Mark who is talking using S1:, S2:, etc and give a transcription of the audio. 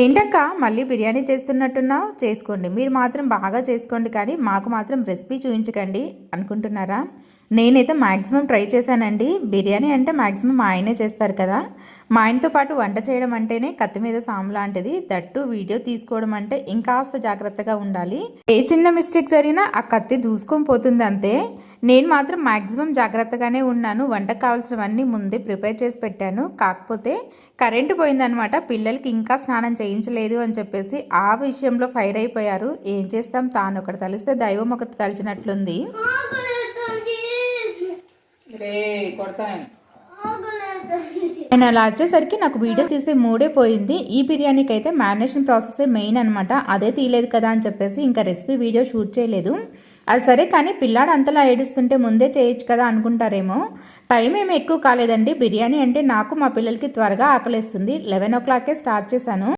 S1: ఏంటక్క? మళ్ళీ బిర్యానీ చేస్తున్నట్టున్నావు? చేసుకోండి. మీరు మాత్రం బాగా చేసుకోండి కానీ మాకు మాత్రం రెసిపీ చూపించకండి అనుకుంటున్నారా? నేనైతే మ్యాక్సిమం ట్రై చేశానండి. బిర్యానీ అంటే మ్యాక్సిమం మా ఆయనే చేస్తారు కదా. మా ఆయనతో పాటు వంట చేయడం అంటేనే కత్తి మీద సాము లాంటిది. దట్టు వీడియో తీసుకోవడం అంటే ఇంకాస్త జాగ్రత్తగా ఉండాలి. ఏ చిన్న మిస్టేక్ జరిగినా ఆ కత్తి దూసుకొని పోతుంది అంతే. నేను మాత్రం మ్యాక్సిమం జాగ్రత్తగానే ఉన్నాను. వంటకు కావాల్సినవన్నీ ముందే ప్రిపేర్ చేసి పెట్టాను. కాకపోతే కరెంటు పోయిందనమాట పిల్లలకి ఇంకా స్నానం చేయించలేదు అని చెప్పేసి ఆ విషయంలో ఫైర్ అయిపోయారు. ఏం చేస్తాం? తాను ఒకటి తలిస్తే దైవం ఒకటి తలిచినట్లుంది. కొడతాను నేను అలా వచ్చేసరికి నాకు వీడియో తీసే మూడే పోయింది. ఈ బిర్యానీకి అయితే మ్యారినేషన్ ప్రాసెస్ మెయిన్ అనమాట అదే తీయలేదు కదా అని చెప్పేసి ఇంకా రెసిపీ వీడియో షూట్ చేయలేదు. అది సరే కానీ పిల్లాడు అంతలా ఏడుస్తుంటే ముందే చేయొచ్చు కదా అనుకుంటారేమో. టైం ఏమి ఎక్కువ కాలేదండి. బిర్యానీ అంటే నాకు మా పిల్లలకి త్వరగా ఆకలేస్తుంది. లెవెన్ ఓ క్లాకే స్టార్ట్ చేశాను.